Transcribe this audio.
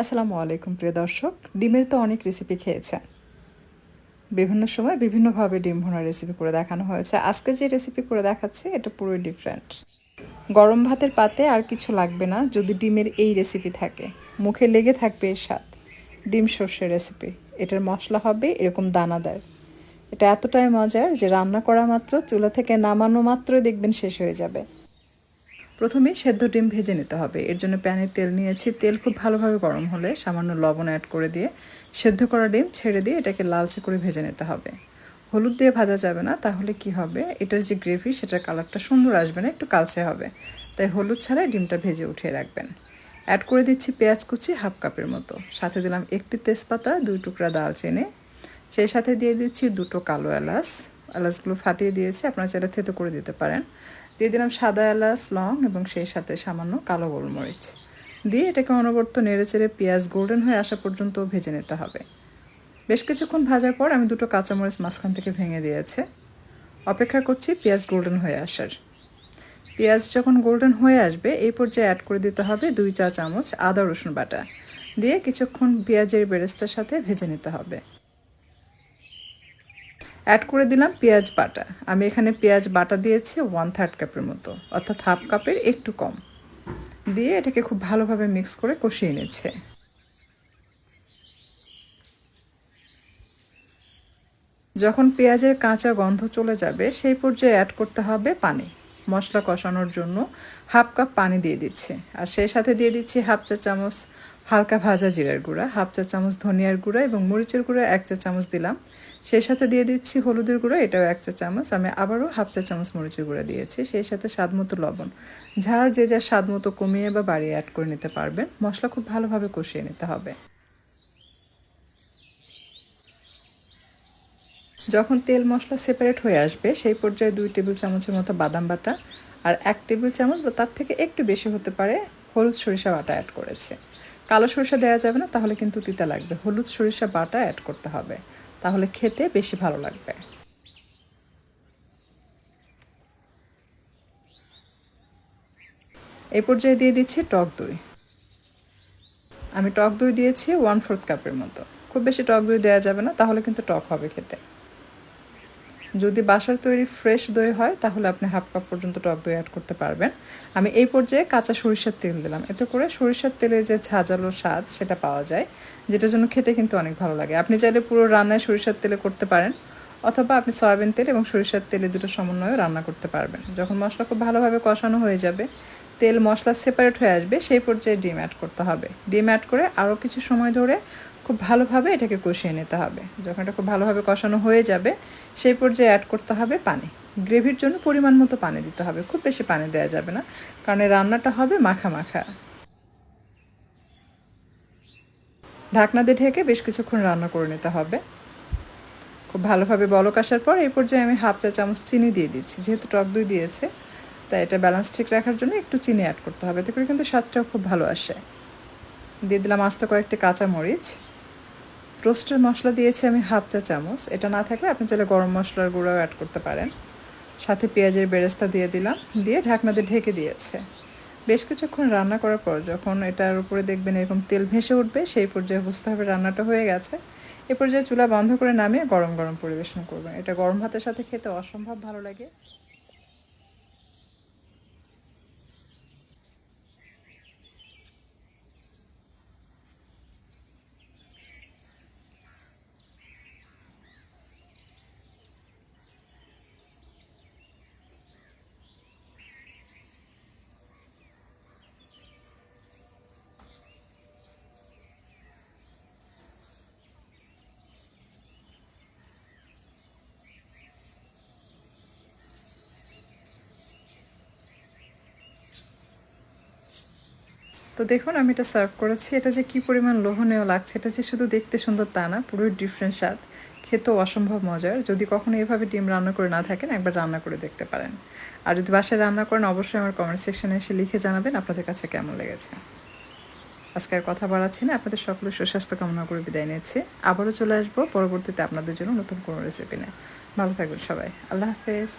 আসসালামু আলাইকুম, প্রিয় দর্শক। ডিমের তো অনেক রেসিপি খেয়েছেন। বিভিন্ন সময় বিভিন্নভাবে ডিম ভোনার রেসিপি করে দেখানো হয়েছে। আজকে যে রেসিপি করে দেখাচ্ছি, এটা পুরোই ডিফারেন্ট গরম ভাতের পাতে আর কিছু লাগবে না যদি ডিমের এই রেসিপি থাকে। মুখে লেগে থাকবে এর স্বাদ। ডিম সর্ষের রেসিপি এটার মশলা হবে এরকম দানাদার। এটা এতটাই মজার যে রান্না করা মাত্র চুলা থেকে নামানো মাত্রই দেখবেন শেষ হয়ে যাবে। প্রথমে সেদ্ধ ডিম ভেজে নিতে হবে। এর জন্য প্যানে তেল নিয়েছি। তেল খুব ভালোভাবে গরম হলে সামান্য লবণ অ্যাড করে দিয়ে সেদ্ধ করা ডিম ছেড়ে দিয়ে এটাকে লালচে করে ভেজে নিতে হবে। হলুদ দিয়ে ভাজা যাবে না, তাহলে কি হবে? এটার যে গ্রেভি সেটার কালারটা সুন্দর আসবে না, একটু কালচে হবে। তাই হলুদ ছাড়াই ডিমটা ভেজে উঠিয়ে রাখবেন। অ্যাড করে দিচ্ছি পেঁয়াজ কুচি হাফ কাপের মতো। সাথে দিলাম একটি তেজপাতা, দুই টুকরা দালচিনি সেই সাথে দিয়ে দিচ্ছি দুটো কালো এলাচ। এলাচগুলো ফাটিয়ে দিয়েছি, আপনারা চাইলে থেতো করে দিতে পারেন। দিয়ে দিলাম সাদা এলাচ, লং এবং সেই সাথে সামান্য কালো গোলমরিচ। দিয়ে এটাকে অনবর্ত নেড়ে চেড়ে পেঁয়াজ গোল্ডেন হয়ে আসা পর্যন্ত ভেজে নিতে হবে। বেশ কিছুক্ষণ ভাজার পর আমি দুটো কাঁচামরিচ মাঝখান থেকে ভেঙে দিয়েছে। অপেক্ষা করছি পেঁয়াজ গোল্ডেন হয়ে আসার। পেঁয়াজ যখন গোল্ডেন হয়ে আসবে, এই পর্যায়ে অ্যাড করে দিতে হবে দুই চা চামচ আদা রসুন বাটা। দিয়ে কিছুক্ষণ পেঁয়াজের বেরেস্তার সাথে ভেজে নিতে হবে। অ্যাড করে দিলাম পেঁয়াজ বাটা। আমি এখানে পেঁয়াজ বাটা দিয়েছি ওয়ান থার্ড কাপের মতো, অর্থাৎ হাফ কাপের একটু কম। দিয়ে এটাকে খুব ভালোভাবে মিক্স করে কষিয়ে নিচ্ছে। যখন পেঁয়াজের কাঁচা গন্ধ চলে যাবে, সেই পর্যায়ে অ্যাড করতে হবে পানি। মশলা কষানোর জন্য হাফ কাপ পানি দিয়ে দিচ্ছি। আর সেই সাথে দিয়ে দিচ্ছি হাফ চা চামচ হালকা ভাজা জিরার গুঁড়া, হাফ চা চামচ ধনিয়ার গুঁড়া এবং মরিচের গুঁড়া এক চা চামচ দিলাম। সেই সাথে দিয়ে দিচ্ছি হলুদের গুঁড়ো, এটাও এক চা চামচ। আমি আবারও হাফ চা চামচ মরিচের গুঁড়া দিয়েছি, সেই সাথে স্বাদ মতো লবণ। ঝাল যে যা স্বাদ মতো কমিয়ে বা বাড়িয়ে অ্যাড করে নিতে পারবেন। মশলা খুব ভালোভাবে কষিয়ে নিতে হবে। যখন তেল মশলা সেপারেট হয়ে আসবে, সেই পর্যায়ে দুই টেবিল চামচের মতো বাদাম বাটা আর এক টেবিল চামচ বা তার থেকে একটু বেশি হতে পারে হলুদ সরিষা বাটা অ্যাড করেছে। কালো সরিষা দেওয়া যাবে না, তাহলে কিন্তু তিতা লাগবে। হলুদ সরিষা বাটা অ্যাড করতে হবে। তাহলে খেতে বেশি ভালো লাগবে। এই পর্যায়ে দিয়ে দিচ্ছি টক দই। আমি টক দই দিয়েছি ওয়ান ফোর্থ কাপের মতো। খুব বেশি টক দই দেওয়া যাবে না, তাহলে কিন্তু টক হবে খেতে। যদি বাসার তৈরি ফ্রেশ দই হয়, তাহলে আপনি হাফ কাপ পর্যন্ত টক দই অ্যাড করতে পারবেন। আমি এই পর্যায়ে কাঁচা সরিষার তেল দিলাম। এতে করে সরিষার তেলে যে ঝাঁঝালো স্বাদ, সেটা পাওয়া যায়, যেটার জন্য খেতে কিন্তু অনেক ভালো লাগে। আপনি চাইলে পুরো রান্নায় সরিষার তেলে করতে পারেন, অথবা আপনি সয়াবিন তেল এবং সরিষার তেলে দুটো সমন্বয়ে রান্না করতে পারবেন। যখন মশলা খুব ভালোভাবে কষানো হয়ে যাবে, তেল মশলা সেপারেট হয়ে আসবে, সেই পর্যায়ে ডিম অ্যাড করতে হবে। ডিম অ্যাড করে আরও কিছু সময় ধরে খুব ভালোভাবে এটাকে কষিয়ে নিতে হবে। যখন এটা খুব ভালোভাবে কষানো হয়ে যাবে, সেই পর্যায়ে অ্যাড করতে হবে পানি। গ্রেভির জন্য পরিমাণ মতো পানি দিতে হবে। খুব বেশি পানি দেওয়া যাবে না, কারণ রান্নাটা হবে মাখা মাখা। ঢাকনা দিয়ে ঢেকে বেশ কিছুক্ষণ রান্না করে নিতে হবে। খুব ভালোভাবে বলক আসার পর এই পর্যায়ে আমি হাফ চা চামচ চিনি দিয়ে দিচ্ছি, যেহেতু টক দই দিয়েছে, তাই এটা ব্যালেন্স ঠিক রাখার জন্য একটু চিনি অ্যাড করতে হবে। এতে করে কিন্তু স্বাদটাও খুব ভালো আসে। দিয়ে দিলাম আস্তে কয়েকটি কাঁচা মরিচ রোস্টের মশলা দিয়েছি আমি হাফ চা চামচ। এটা না থাকলে আপনি চাইলে গরম মশলার গুঁড়াও অ্যাড করতে পারেন। সাথে পেঁয়াজের বেরেস্তা দিয়ে দিলাম। দিয়ে ঢাকনা দিয়ে ঢেকে দিয়েছে। বেশ কিছুক্ষণ রান্না করার পর যখন এটার উপরে দেখবেন এরকম তেল ভেসে উঠবে, সেই পর্যায়ে বুঝতে হবে রান্নাটা হয়ে গেছে। এ পর্যায়ে চুলা বন্ধ করে নামিয়ে গরম গরম পরিবেশন করবেন। এটা গরম ভাতের সাথে খেতে অসম্ভব ভালো লাগে। তো দেখুন, আমি এটা সার্ভ করেছি। এটা যে কী পরিমাণ লোহনীয় লাগছে, এটা যে শুধু দেখতে সুন্দর তা না পুরোই ডিফারেন্ট স্বাদ। খেতেও অসম্ভব মজার। যদি কখনো এভাবে ডিম রান্না করে না থাকেন, একবার রান্না করে দেখতে পারেন। আর যদি বাসায় রান্না করেন, অবশ্যই আমার কমেন্ট সেকশনে এসে লিখে জানাবেন আপনাদের কাছে কেমন লেগেছে। আজকে আর কথা বাড়াচ্ছি না। আপনাদের সকলের সুস্বাস্থ্য কামনা করে বিদায় নিচ্ছি। আবারও চলে আসব পরবর্তীতে আপনাদের জন্য নতুন কোনো রেসিপি নেয়। ভালো থাকবেন সবাই। আল্লাহ হাফেজ।